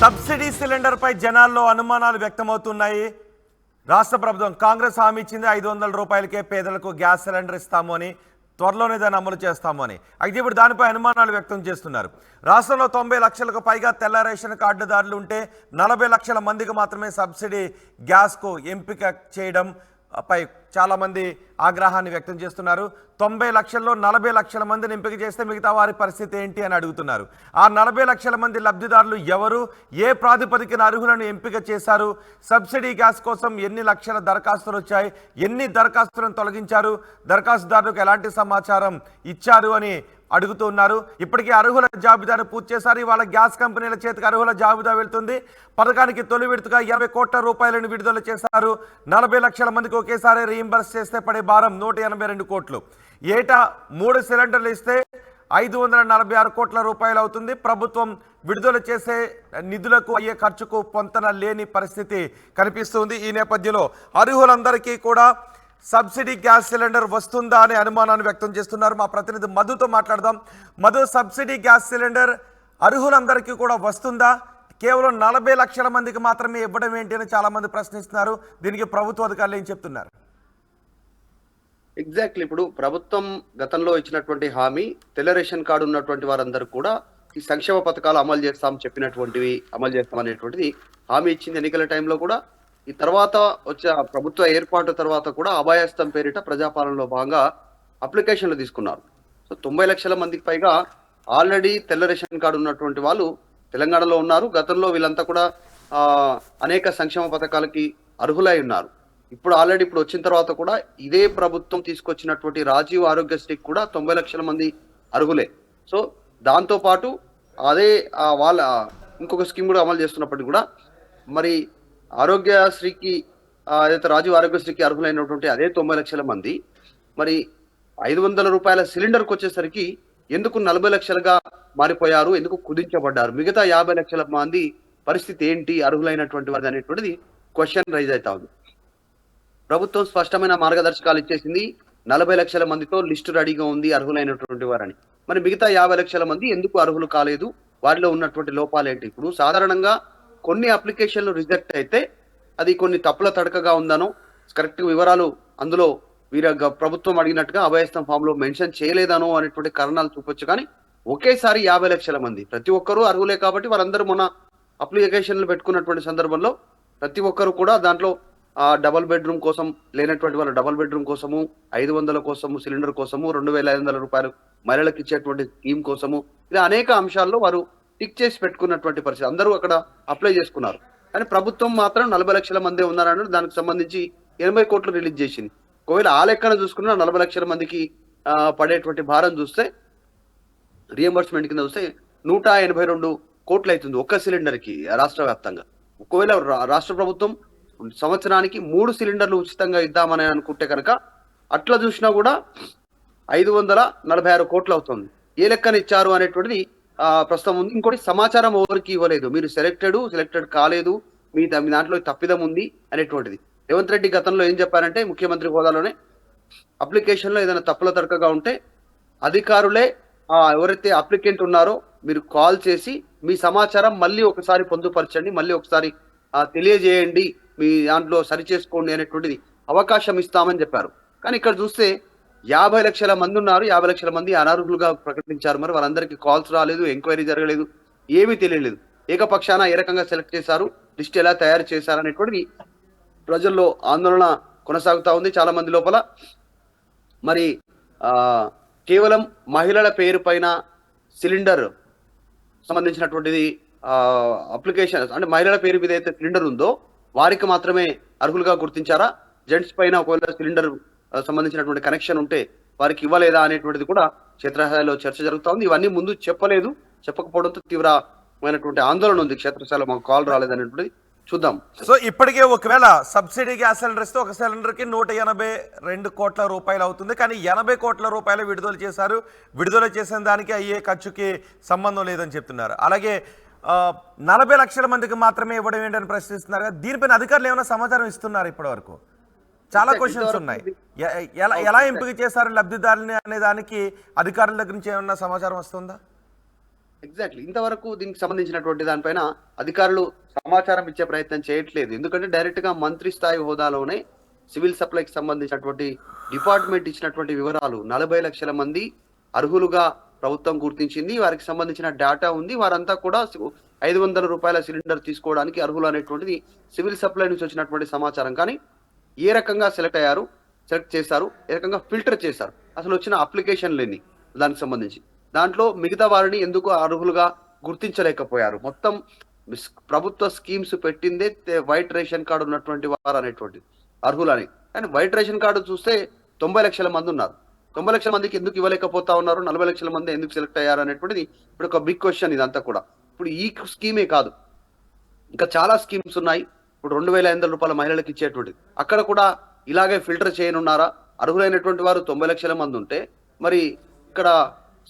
Subsidy cylinder పై జనాల్లో అనుమానాలు వ్యక్తమవుతున్నాయి. రాష్ట్ర ప్రభుత్వం కాంగ్రెస్ హామీ ఇచ్చింది ఐదు వందల రూపాయలకే పేదలకు గ్యాస్ సిలిండర్ ఇస్తాము అని త్వరలోనే దాన్ని అమలు చేస్తాము అని. అయితే ఇప్పుడు దానిపై అనుమానాలు వ్యక్తం చేస్తున్నారు. రాష్ట్రంలో తొంభై లక్షలకు పైగా తెల్ల రేషన్ కార్డుదారులు ఉంటే నలభై లక్షల మందికి మాత్రమే సబ్సిడీ గ్యాస్కు ఎంపిక చేయడం పై చాలామంది ఆగ్రహాన్ని వ్యక్తం చేస్తున్నారు. తొంభై లక్షల్లో నలభై లక్షల మందిని ఎంపిక చేస్తే మిగతా వారి పరిస్థితి ఏంటి అని అడుగుతున్నారు. ఆ నలభై లక్షల మంది లబ్ధిదారులు ఎవరు? ఏ ప్రాతిపదికన అర్హులను ఎంపిక చేశారు? సబ్సిడీ గ్యాస్ కోసం ఎన్ని లక్షల దరఖాస్తులు వచ్చాయి? ఎన్ని దరఖాస్తులను తొలగించారు? దరఖాస్తుదారులకు ఎలాంటి సమాచారం ఇచ్చారు అని అడుగుతూ ఉన్నారు. ఇప్పటికీ అర్హుల జాబితాను పూర్తి చేశారు. ఇవాళ గ్యాస్ కంపెనీల చేతికి అర్హుల జాబితా వెళ్తుంది. పథకానికి తొలి విడతగా ఇరవై కోట్ల రూపాయలను విడుదల చేశారు. నలభై లక్షల మందికి ఒకేసారి రీయింబర్స్ చేస్తే పడే భారం నూట ఎనభై రెండు కోట్లు. ఏటా మూడు సిలిండర్లు ఇస్తే ఐదు వందల నలభై ఆరు కోట్ల రూపాయలు అవుతుంది. ప్రభుత్వం విడుదల చేసే నిధులకు అయ్యే ఖర్చుకు పొంతన లేని పరిస్థితి కనిపిస్తుంది. ఈ నేపథ్యంలో అర్హులందరికీ కూడా సబ్సిడీ గ్యాస్ సిలిండర్ వస్తుందా అనే అనుమానాన్ని వ్యక్తం చేస్తున్నారు. మా ప్రతినిధి మధుతో మాట్లాడదాం. మధు సబ్సిడీ గ్యాస్ సిలిండర్ అర్హులందరికీ కూడా వస్తుందా? కేవలం నలభై లక్షల మందికి మాత్రమే ఇవ్వడం ఏంటి అని చాలా మంది ప్రశ్నిస్తున్నారు. దీనికి ప్రభుత్వ అధికారులు ఏం చెప్తున్నారు? ఎగ్జాక్ట్లీ ఇప్పుడు ప్రభుత్వం గతంలో ఇచ్చినటువంటి హామీ తెల్ల రేషన్ కార్డు ఉన్నటువంటి వారందరూ కూడా ఈ సంక్షేమ పథకాలు అమలు చేస్తాం చెప్పినటువంటివి అమలు చేస్తాం అనేటువంటిది హామీ ఇచ్చింది ఎన్నికల టైంలో కూడా. ఈ తర్వాత వచ్చే ప్రభుత్వ ఏర్పాటు తర్వాత కూడా అభయస్థం పేరిట ప్రజాపాలనలో భాగంగా అప్లికేషన్లు తీసుకున్నారు. సో తొంభై లక్షల మందికి పైగా ఆల్రెడీ తెల్ల రేషన్ కార్డు ఉన్నటువంటి వాళ్ళు తెలంగాణలో ఉన్నారు. గతంలో వీళ్ళంతా కూడా అనేక సంక్షేమ పథకాలకి అర్హులై ఉన్నారు. ఇప్పుడు ఆల్రెడీ ఇప్పుడు వచ్చిన తర్వాత కూడా ఇదే ప్రభుత్వం తీసుకొచ్చినటువంటి రాజీవ్ ఆరోగ్యశ్రీకి కూడా తొంభై లక్షల మంది అర్హులే. సో దాంతో పాటు అదే వాళ్ళ ఇంకొక స్కీమ్ కూడా అమలు చేస్తున్నప్పటికీ కూడా మరి ఆరోగ్యశ్రీకి ఏదైతే రాజీవ్ ఆరోగ్యశ్రీకి అర్హులైనటువంటి అదే తొంభై లక్షల మంది మరి ఐదు వందల రూపాయల సిలిండర్కి వచ్చేసరికి ఎందుకు నలభై లక్షలుగా మారిపోయారు ఎందుకు కుదించబడ్డారు? మిగతా యాభై లక్షల మంది పరిస్థితి ఏంటి అర్హులైనటువంటి వారి అనేటువంటిది క్వశ్చన్ రైజ్ అవుతా ఉంది. ప్రభుత్వం స్పష్టమైన మార్గదర్శకాలు ఇచ్చేసింది నలభై లక్షల మందితో లిస్టు రెడీగా ఉంది అర్హులైనటువంటి వారని. మరి మిగతా యాభై లక్షల మంది ఎందుకు అర్హులు కాలేదు? వారిలో ఉన్నటువంటి లోపాలు ఏంటి? ఇప్పుడు సాధారణంగా కొన్ని అప్లికేషన్లు రిజెక్ట్ అయితే అది కొన్ని తప్పుల తడకగా ఉందనో కరెక్ట్ వివరాలు అందులో వీర ప్రభుత్వం అడిగినట్టుగా అభయస్థం ఫామ్లో మెన్షన్ చేయలేదనో అనేటువంటి కారణాలు చూపొచ్చు. కానీ ఒకేసారి యాభై లక్షల మంది ప్రతి ఒక్కరూ అర్హులే కాబట్టి వారందరూ మొన్న అప్లికేషన్లు పెట్టుకున్నటువంటి సందర్భంలో ప్రతి ఒక్కరు కూడా దాంట్లో ఆ డబల్ బెడ్రూమ్ కోసం లేనటువంటి వాళ్ళ డబల్ బెడ్రూమ్ కోసము ఐదు వందల కోసము సిలిండర్ కోసము రెండు వేల ఐదు వందల రూపాయలు మహిళలకు ఇచ్చేటువంటి స్కీమ్ కోసము ఇలా అనేక అంశాల్లో వారు టిక్ చేసి పెట్టుకున్నటువంటి పరిస్థితి. అందరూ అక్కడ అప్లై చేసుకున్నారు. కానీ ప్రభుత్వం మాత్రం నలభై లక్షల మందే ఉన్నారని దానికి సంబంధించి ఎనభై కోట్లు రిలీజ్ చేసింది. ఒకవేళ ఆ లెక్కన చూసుకున్నా నలభై లక్షల మందికి పడేటువంటి భారం చూస్తే రియంబర్స్మెంట్ కింద చూస్తే నూట ఎనభై రెండు కోట్లు అవుతుంది ఒక్క సిలిండర్కి రాష్ట్ర వ్యాప్తంగా. ఒకవేళ రాష్ట్ర ప్రభుత్వం సంవత్సరానికి మూడు సిలిండర్లు ఉచితంగా ఇద్దామని అనుకుంటే కనుక అట్లా చూసినా కూడా ఐదు వందల నలభై ఆరు కోట్లు అవుతుంది. ఏ లెక్కన ఇచ్చారు అనేటువంటిది ప్రస్తుతం ఉంది. ఇంకోటి సమాచారం ఎవరికి ఇవ్వలేదు. మీరు సెలెక్టెడ్ సెలెక్టెడ్ కాలేదు. మీ దా- మీ దాంట్లో తప్పిదం ఉంది అనేటువంటిది. రేవంత్ రెడ్డి గతంలో ఏం చెప్పారంటే ముఖ్యమంత్రి హోదాలోనే అప్లికేషన్లో ఏదైనా తప్పుల తడకగా ఉంటే అధికారులే ఎవరైతే అప్లికెంట్ ఉన్నారో మీరు కాల్ చేసి మీ సమాచారం మళ్ళీ ఒకసారి పొందుపరచండి. మళ్ళీ ఒకసారి తెలియజేయండి. మీ దాంట్లో సరి చేసుకోండి అనేటువంటిది అవకాశం ఇస్తామని చెప్పారు. కానీ ఇక్కడ చూస్తే యాభై లక్షల మంది ఉన్నారు యాభై లక్షల మంది అనర్హులుగా ప్రకటించారు. మరి వారందరికీ కాల్స్ రాలేదు ఎంక్వైరీ జరగలేదు ఏమీ తెలియలేదు. ఏకపక్షాన ఏ రకంగా సెలెక్ట్ చేశారు లిస్ట్ ఎలా తయారు చేశారు అనేటువంటిది ప్రజల్లో ఆందోళన కొనసాగుతా ఉంది చాలా మంది లోపల. మరి కేవలం మహిళల పేరు పైన సిలిండర్ సంబంధించినటువంటిది అప్లికేషన్ అంటే మహిళల పేరు మీద అయితే సిలిండర్ ఉందో వారికి మాత్రమే అర్హులుగా గుర్తించారా? జెంట్స్ పైన ఒకవేళ సిలిండర్ సంబంధించినటువంటి కనెక్షన్ ఉంటే వారికి ఇవ్వలేదా అనేటువంటిది కూడా క్షేత్రస్థాయిలో చర్చ జరుగుతూ ఉంది ఇవన్నీ ముందు చెప్పలేదు. చెప్పకపోవడంతో తీవ్రమైనటువంటి ఆందోళన ఉంది క్షేత్రస్థాయిలో. మాకు కాల్ రాలేదనేటువంటిది చూద్దాం. సో ఇప్పటికే ఒకవేళ సబ్సిడీ గ్యాస్ సిలిండర్ ఇస్తే ఒక సిలిండర్కి నూట ఎనభై రెండు కోట్ల రూపాయలు అవుతుంది. కానీ ఎనభై కోట్ల రూపాయలు విడుదల చేశారు. విడుదల చేసిన దానికి అయ్యే ఖర్చుకి సంబంధం లేదని చెప్తున్నారు. అలాగే నలభై లక్షల మందికి మాత్రమే ఇవ్వడం ఏంటని ప్రశ్నిస్తున్నారు. దీనిపైన అధికారులు ఏమైనా సమాచారం ఇస్తున్నారు ఇప్పటి వరకు చాలా క్వశ్చన్స్ ఉన్నాయి. ఎలా ఎలా ఎంపిక చేశారు లబ్ధిదారుని అనే దానికి అధికారుల దగ్గర నుంచి ఏమన్నా సమాచారం వస్తుందా? ఎగ్జాక్ట్లీ ఇంతవరకు దీనికి సంబంధించినటువంటి దానిపైన అధికారులు సమాచారం ఇచ్చే ప్రయత్నం చేయట్లేదు. ఎందుకంటే డైరెక్ట్గా మంత్రి స్థాయి హోదాలోనే సివిల్ సప్లైకి సంబంధించినటువంటి డిపార్ట్మెంట్ ఇచ్చినటువంటి వివరాలు నలభై లక్షల మంది అర్హులుగా ప్రభుత్వం గుర్తించింది. వారికి సంబంధించిన డేటా ఉంది. వారంతా కూడా ఐదు వందల రూపాయల సిలిండర్ తీసుకోవడానికి అర్హులు అనేటువంటిది సివిల్ సప్లై నుంచి వచ్చినటువంటి సమాచారం. కానీ ఏ రకంగా సెలెక్ట్ అయ్యారు సెలెక్ట్ చేశారు ఏ రకంగా ఫిల్టర్ చేశారు అసలు వచ్చిన అప్లికేషన్లు దానికి సంబంధించి. దాంట్లో మిగతా వారిని ఎందుకు అర్హులుగా గుర్తించలేకపోయారు? మొత్తం ప్రభుత్వ స్కీమ్స్ పెట్టిందే వైట్ రేషన్ కార్డు ఉన్నటువంటి వారు అనేటువంటి అర్హులని. కానీ వైట్ రేషన్ కార్డు చూస్తే తొంభై లక్షల మంది ఉన్నారు. తొంభై లక్షల మందికి ఎందుకు ఇవ్వలేకపోతా ఉన్నారు? నలభై లక్షల మంది ఎందుకు సెలెక్ట్ అయ్యారు అనేటువంటిది ఇప్పుడు ఒక బిగ్ క్వశ్చన్ ఇదంతా కూడా. ఇప్పుడు ఈ స్కీమే కాదు. ఇంకా చాలా స్కీమ్స్ ఉన్నాయి. ఇప్పుడు రెండు వేల ఐదు వందల రూపాయల మహిళలకు ఇచ్చేటువంటిది అక్కడ కూడా ఇలాగే ఫిల్టర్ చేయనున్నారా? అర్హులైనటువంటి వారు తొంభై లక్షల మంది ఉంటే మరి ఇక్కడ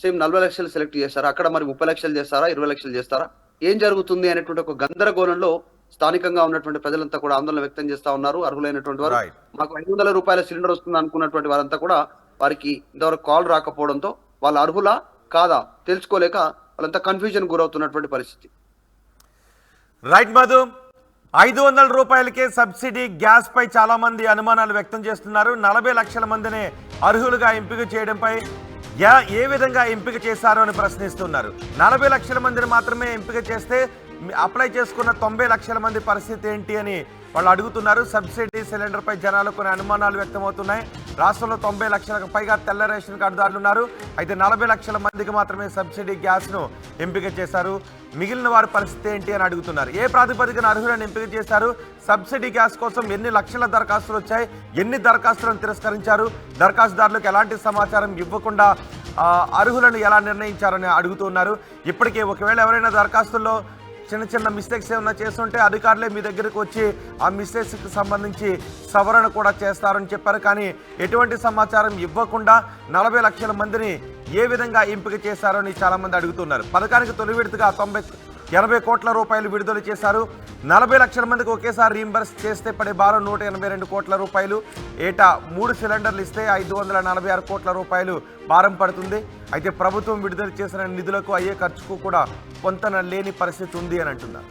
సేమ్ నలభై లక్షలు సెలెక్ట్ చేస్తారా? అక్కడ మరి ముప్పై లక్షలు చేస్తారా? ఇరవై లక్షలు చేస్తారా? ఏం జరుగుతుంది అనేటువంటి ఒక గందరగోళంలో స్థానికంగా ఉన్నటువంటి ప్రజలంతా కూడా ఆందోళన వ్యక్తం చేస్తా ఉన్నారు. అర్హులైనటువంటి వారు. మాకు ఐదు వందల రూపాయల సిలిండర్ వస్తుంది అనుకున్నటువంటి వారంతా కూడా వారికి ఇంతవరకు కాల్ రాకపోవడంతో వాళ్ళ అర్హులా కాదా తెలుసుకోలేక వాళ్ళంతా కన్ఫ్యూజన్ గురవుతున్నటువంటి పరిస్థితి. రైట్ మధు ఐదు వందల రూపాయలకే సబ్సిడీ గ్యాస్ పై చాలా మంది అనుమానాలు వ్యక్తం చేస్తున్నారు. నలభై లక్షల మందిని అర్హులుగా ఎంపిక చేయడంపై యా- ఏ విధంగా ఎంపిక చేశారు అని ప్రశ్నిస్తున్నారు. నలభై లక్షల మందిని మాత్రమే ఎంపిక చేస్తే అప్లై చేసుకున్న తొంభై లక్షల మంది పరిస్థితి ఏంటి అని వాళ్ళు అడుగుతున్నారు. సబ్సిడీ సిలిండర్పై జనాలు కొన్ని అనుమానాలు వ్యక్తమవుతున్నాయి. రాష్ట్రంలో తొంభై లక్షలకు పైగా తెల్ల రేషన్ కార్డుదారులు ఉన్నారు. అయితే నలభై లక్షల మందికి మాత్రమే సబ్సిడీ గ్యాస్ను ఎంపిక చేశారు. మిగిలిన వారి పరిస్థితి ఏంటి అని అడుగుతున్నారు. ఏ ప్రాతిపదికన అర్హులను ఎంపిక చేశారు? సబ్సిడీ గ్యాస్ కోసం ఎన్ని లక్షల దరఖాస్తులు వచ్చాయి? ఎన్ని దరఖాస్తులను తిరస్కరించారు? దరఖాస్తుదారులకు ఎలాంటి సమాచారం ఇవ్వకుండా అర్హులను ఎలా నిర్ణయించారని అడుగుతున్నారు. ఇప్పటికే ఒకవేళ ఎవరైనా దరఖాస్తుల్లో చిన్న చిన్న మిస్టేక్స్ ఏమైనా చేస్తుంటే అధికారులే మీ దగ్గరకు వచ్చి ఆ మిస్టేక్స్కి సంబంధించి సవరణ కూడా చేస్తారని చెప్పారు. కానీ ఎటువంటి సమాచారం ఇవ్వకుండా నలభై లక్షల మందిని ఏ విధంగా ఎంపిక చేశారని చాలామంది అడుగుతున్నారు. పథకానికి తొలి విడతగా తొంభై ఎనభై కోట్ల రూపాయలు విడుదల చేశారు. నలభై లక్షల మందికి ఒకేసారి రీంబర్స్ చేస్తే పడే భారం నూట ఎనభై రెండు కోట్ల రూపాయలు. ఏటా మూడు సిలిండర్లు ఇస్తే ఐదు వందల నలభై ఆరు కోట్ల రూపాయలు భారం పడుతుంది. అయితే ప్రభుత్వం విడుదల చేసిన నిధులకు అయ్యే ఖర్చుకు కూడా పొంతన లేని పరిస్థితి ఉంది అని అంటున్నారు.